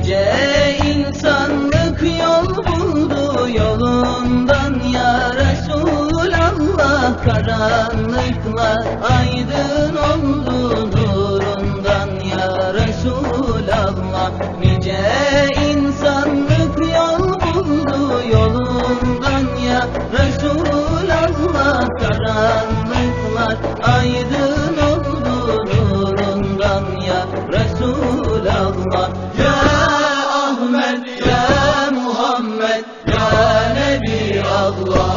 Nice insanlık yol buldu yolundan ya Resulallah. Karanlıklar aydın oldu.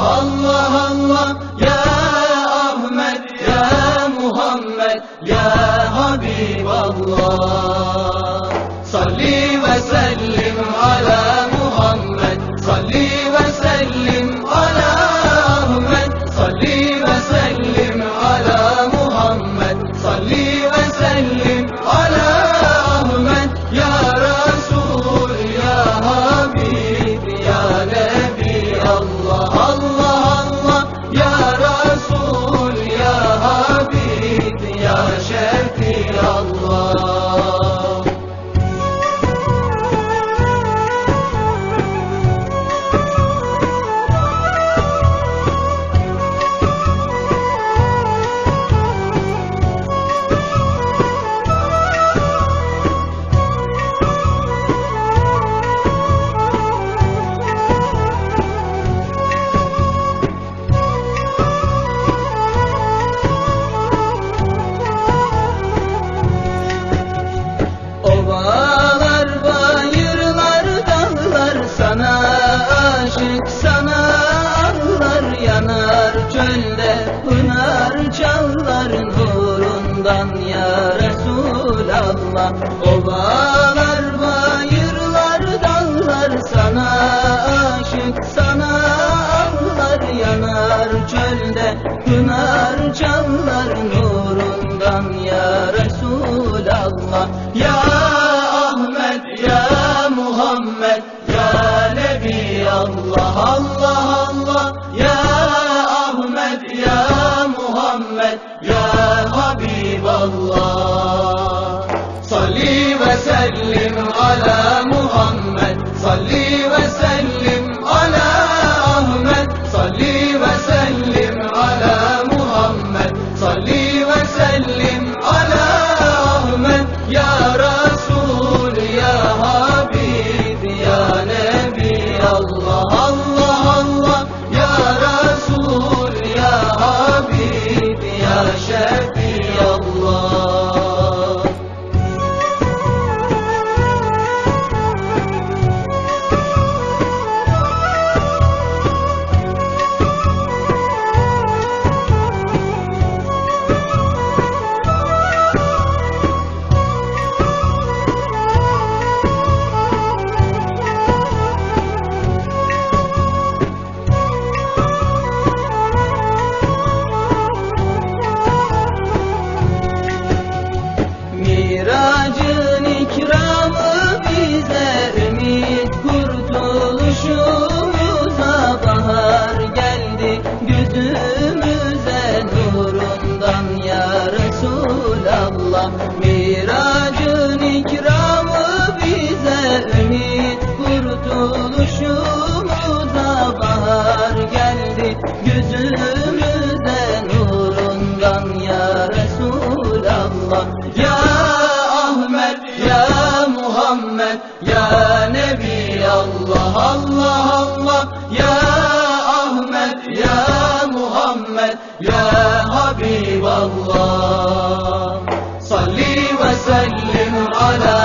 الله yandan ya Resulallah Ovalar bayırlar dallar sana aşık sana ağlar yanar çölde pınar canlar nurundan ya Resulallah. Ya Ahmet ya Muhammed ya Nebi Allah Allah Allah. Ya Ahmet ya Muhammed ya وسلم على وسلم على